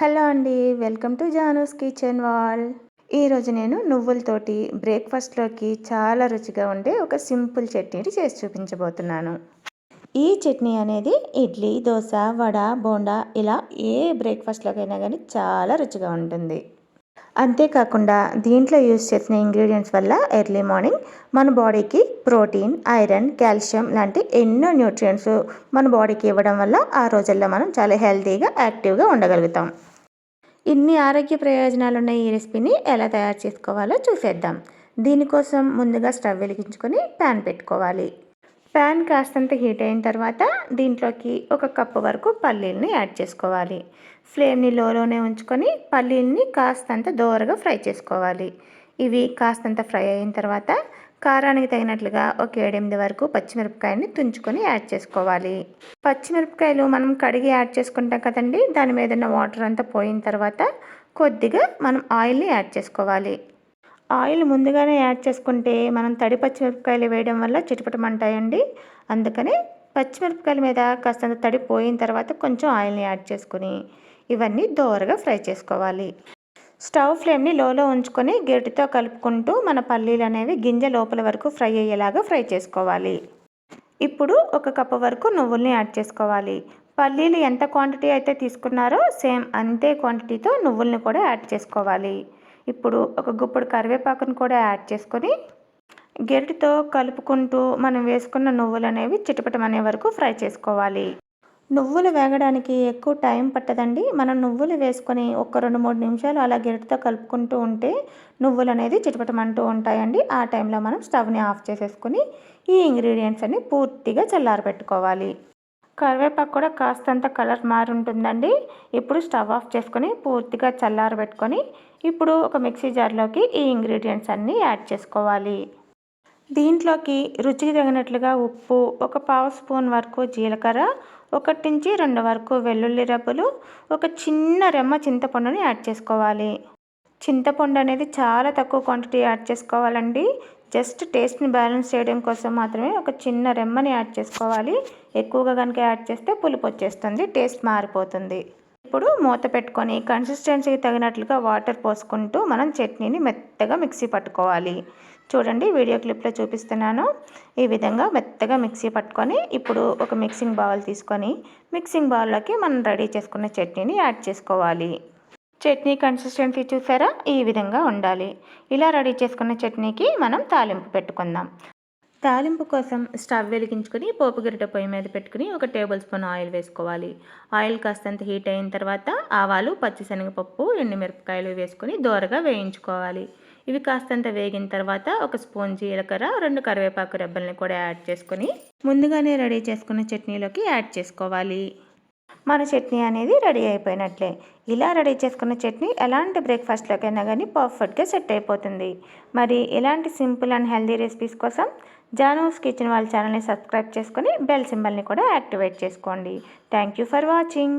Hello అండి welcome to Janu's kitchen వాల్. ఈరోజు నేను నువ్వులతోటి బ్రేక్ఫాస్ట్లోకి చాలా రుచిగా ఉండే ఒక సింపుల్ చట్నీని చేసి చూపించబోతున్నాను. ఈ చట్నీ అనేది ఇడ్లీ దోశ వడ బోండా ఇలా ఏ బ్రేక్ఫాస్ట్లోకైనా కానీ చాలా రుచిగా ఉంటుంది. అంతేకాకుండా దీంట్లో యూజ్ చేసిన ఇంగ్రీడియంట్స్ వల్ల ఎర్లీ మార్నింగ్ మన బాడీకి ప్రోటీన్ ఐరన్ కాల్షియం లాంటి ఎన్నో న్యూట్రియంట్స్ మన బాడీకి ఇవ్వడం వల్ల ఆ రోజుల్లో మనం చాలా హెల్తీగా యాక్టివ్గా ఉండగలుగుతాం. ఇన్ని ఆరోగ్య ప్రయోజనాలు ఉన్న ఈ రెసిపీని ఎలా తయారు చేసుకోవాలో చూసేద్దాం. దీనికోసం ముందుగా స్టవ్ వెలిగించుకొని ప్యాన్ పెట్టుకోవాలి. ప్యాన్ కాస్తంత హీట్ అయిన తర్వాత దీంట్లోకి ఒక కప్పు వరకు పల్లీలని యాడ్ చేసుకోవాలి. ఫ్లేమ్ని లోలోనే ఉంచుకొని పల్లీలని కాస్తంత దోరగా ఫ్రై చేసుకోవాలి. ఇవి కాస్తంత ఫ్రై అయిన తర్వాత కారానికి తగినట్లుగా ఒక ఏడెనిమిది వరకు పచ్చిమిరపకాయని తుంచుకొని యాడ్ చేసుకోవాలి. పచ్చిమిరపకాయలు మనం కడిగి యాడ్ చేసుకుంటాం కదండి దాని మీద ఉన్న వాటర్ అంతా పోయిన తర్వాత కొద్దిగా మనం ఆయిల్ని యాడ్ చేసుకోవాలి. ఆయిల్ ముందుగానే యాడ్ చేసుకుంటే మనం తడి పచ్చిమిరపకాయలు వేయడం వల్ల చిటపటమంటాయండి. అందుకని పచ్చిమిరపకాయల మీద కాస్తంత తడి పోయిన తర్వాత కొంచెం ఆయిల్ని యాడ్ చేసుకుని ఇవన్నీ దోరగా ఫ్రై చేసుకోవాలి. స్టవ్ ఫ్లేమ్ని లోలో ఉంచుకొని గేటుతో కలుపుకుంటూ మన పల్లీలు అనేవి గింజ లోపల వరకు ఫ్రై అయ్యేలాగా ఫ్రై చేసుకోవాలి. ఇప్పుడు ఒక కప్పు వరకు నువ్వుల్ని యాడ్ చేసుకోవాలి. పల్లీలు ఎంత క్వాంటిటీ అయితే తీసుకున్నారో సేమ్ అంతే క్వాంటిటీతో నువ్వుల్ని కూడా యాడ్ చేసుకోవాలి. ఇప్పుడు ఒక గుప్పుడు కరివేపాకును కూడా యాడ్ చేసుకొని గెరిటితో కలుపుకుంటూ మనం వేసుకున్న నువ్వులు అనేవి చిటపటమనే వరకు ఫ్రై చేసుకోవాలి. నువ్వులు వేగడానికి ఎక్కువ టైం పట్టదండి. మనం నువ్వులు వేసుకొని ఒక రెండు మూడు నిమిషాలు అలా గెరటితో కలుపుకుంటూ ఉంటే నువ్వులు అనేది చిటపటమంటూ ఉంటాయండి. ఆ టైంలో మనం స్టవ్ని ఆఫ్ చేసేసుకుని ఈ ఇంగ్రీడియంట్స్ అన్ని పూర్తిగా చల్లారబెట్టుకోవాలి. కరివేపాకు కూడా కాస్తంత కలర్ మారుంటుందండి. ఇప్పుడు స్టవ్ ఆఫ్ చేసుకొని పూర్తిగా చల్లారబెట్టుకొని ఇప్పుడు ఒక మిక్సీ జార్లోకి ఈ ఇంగ్రీడియంట్స్ అన్నీ యాడ్ చేసుకోవాలి. దీంట్లోకి రుచికి తగినట్లుగా ఉప్పు ఒక పావు స్పూన్ వరకు జీలకర్ర ఒకటి నుంచి రెండు వరకు వెల్లుల్లి రబ్బులు ఒక చిన్న రెమ్మ చింతపండుని యాడ్ చేసుకోవాలి. చింతపండు అనేది చాలా తక్కువ క్వాంటిటీ యాడ్ చేసుకోవాలండి. జస్ట్ టేస్ట్ని బ్యాలెన్స్ చేయడం కోసం మాత్రమే ఒక చిన్న రెమ్మని యాడ్ చేసుకోవాలి. ఎక్కువగా కనుక యాడ్ చేస్తే పులుపు వచ్చేస్తుంది టేస్ట్ మారిపోతుంది. ఇప్పుడు మూత పెట్టుకొని కన్సిస్టెన్సీకి తగినట్లుగా వాటర్ పోసుకుంటూ మనం చట్నీని మెత్తగా మిక్సీ పట్టుకోవాలి. చూడండి వీడియో క్లిప్లో చూపిస్తున్నాను. ఈ విధంగా మెత్తగా మిక్సీ పట్టుకొని ఇప్పుడు ఒక మిక్సింగ్ బౌల్ తీసుకొని మిక్సింగ్ బౌల్లోకి మనం రెడీ చేసుకున్న చట్నీని యాడ్ చేసుకోవాలి. చట్నీ కన్సిస్టెన్సీ చూసారా? ఈ విధంగా ఉండాలి. ఇలా రెడీ చేసుకున్న చట్నీకి మనం తాలింపు పెట్టుకుందాం. తాలింపు కోసం స్టవ్ వెలిగించుకొని పోపు గిరిట పొయ్యి మీద పెట్టుకుని ఒక టేబుల్ స్పూన్ ఆయిల్ వేసుకోవాలి. ఆయిల్ కాస్తంత హీట్ అయిన తర్వాత ఆవాలు పచ్చిశనగపప్పు ఎండుమిరపకాయలు వేసుకొని దోరగా వేయించుకోవాలి. ఇవి కాస్తంత వేగిన తర్వాత ఒక స్పూన్ జీలకర్ర రెండు కరివేపాకు రెబ్బల్ని కూడా యాడ్ చేసుకొని ముందుగానే రెడీ చేసుకున్న చట్నీలోకి యాడ్ చేసుకోవాలి. మన చట్నీ అనేది రెడీ అయిపోయినట్లే. ఇలా రెడీ చేసుకున్న చట్నీ ఎలాంటి బ్రేక్ఫాస్ట్లోకైనా కానీ పర్ఫెక్ట్గా సెట్ అయిపోతుంది. మరి ఇలాంటి సింపుల్ అండ్ హెల్దీ రెసిపీస్ కోసం జానూస్ కిచెన్ వాళ్ళ ఛానల్ని సబ్స్క్రైబ్ చేసుకొని బెల్ సింబల్ని కూడా యాక్టివేట్ చేసుకోండి. Thank you for watching.